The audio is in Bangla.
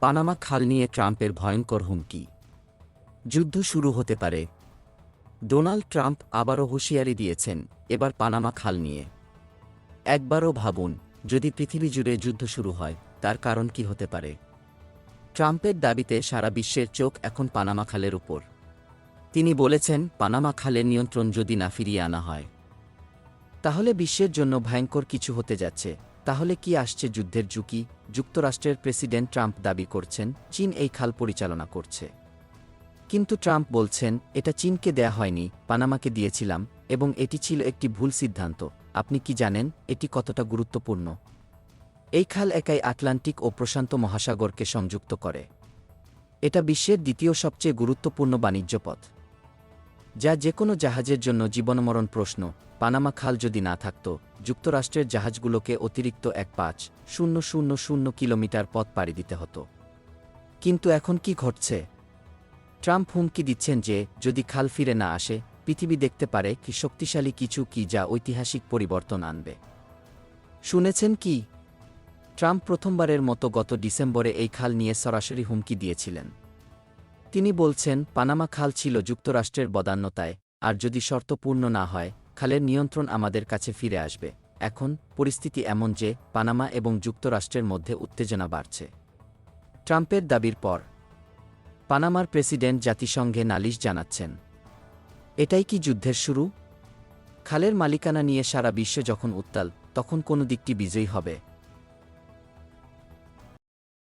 পানামা খাল নিয়ে ট্রাম্পের ভয়ঙ্কর হুমকি। যুদ্ধ শুরু হতে পারে। ডোনাল্ড ট্রাম্প আবারও হুঁশিয়ারি দিয়েছেন, এবার পানামা খাল নিয়ে। একবারও ভাবুন, যদি পৃথিবী জুড়ে যুদ্ধ শুরু হয়, তার কারণ কি হতে পারে? ট্রাম্পের দাবিতে সারা বিশ্বের চোখ এখন পানামা খালের উপর। তিনি বলেছেন, পানামা খালের নিয়ন্ত্রণ যদি না ফিরিয়ে আনা হয়, তাহলে বিশ্বের জন্য ভয়ঙ্কর কিছু হতে যাচ্ছে। তাহলে কি আসছে যুদ্ধের ঝুঁকি? যুক্তরাষ্ট্রের প্রেসিডেন্ট ট্রাম্প দাবি করছেন, চীন এই খাল পরিচালনা করছে। কিন্তু ট্রাম্প বলছেন, এটা চীনকে দেয়া হয়নি, পানামাকে দিয়েছিলাম, এবং এটি ছিল একটি ভুল সিদ্ধান্ত। আপনি কি জানেন, এটি কতটা গুরুত্বপূর্ণ? এই খাল একাই আটলান্টিক ও প্রশান্ত মহাসাগরকে সংযুক্ত করে। এটা বিশ্বের দ্বিতীয় সবচেয়ে গুরুত্বপূর্ণ বাণিজ্য পথ। যা যে কোনো জাহাজের জন্য জীবনমরণ প্রশ্ন। পানামা খাল যদি না থাকত, যুক্তরাষ্ট্রের জাহাজগুলোকে অতিরিক্ত এক পাঁচ, শূন্য শূন্য শূন্য কিলোমিটার পথ পাড়ি দিতে হতো। কিন্তু এখন কি ঘটছে? ট্রাম্প হুমকি দিচ্ছেন যে, যদি খাল ফিরে না আসে, পৃথিবী দেখতে পারে কি শক্তিশালী কিছু কি যা ঐতিহাসিক পরিবর্তন আনবে। শুনেছেন কি? ট্রাম্প প্রথমবারের মতো গত ডিসেম্বরে এই খাল নিয়ে সরাসরি হুমকি দিয়েছিলেন। তিনি বলছেন, পানামা খাল ছিল যুক্তরাষ্ট্রের বদান্যতায়, আর যদি শর্ত পূর্ণ না হয়, খালের নিয়ন্ত্রণ আমাদের কাছে ফিরে আসবে। এখন, পরিস্থিতি এমন যে, পানামা এবং যুক্তরাষ্ট্রের মধ্যে উত্তেজনা বাড়ছে। ট্রাম্পের দাবির পর, পানামার প্রেসিডেন্ট জাতিসংঘে নালিশ জানাচ্ছেন। এটাই কি যুদ্ধের শুরু? খালের মালিকানা নিয়ে সারা বিশ্ব যখন উত্তাল, তখন কোনো দিকটি বিজয়ী হবে?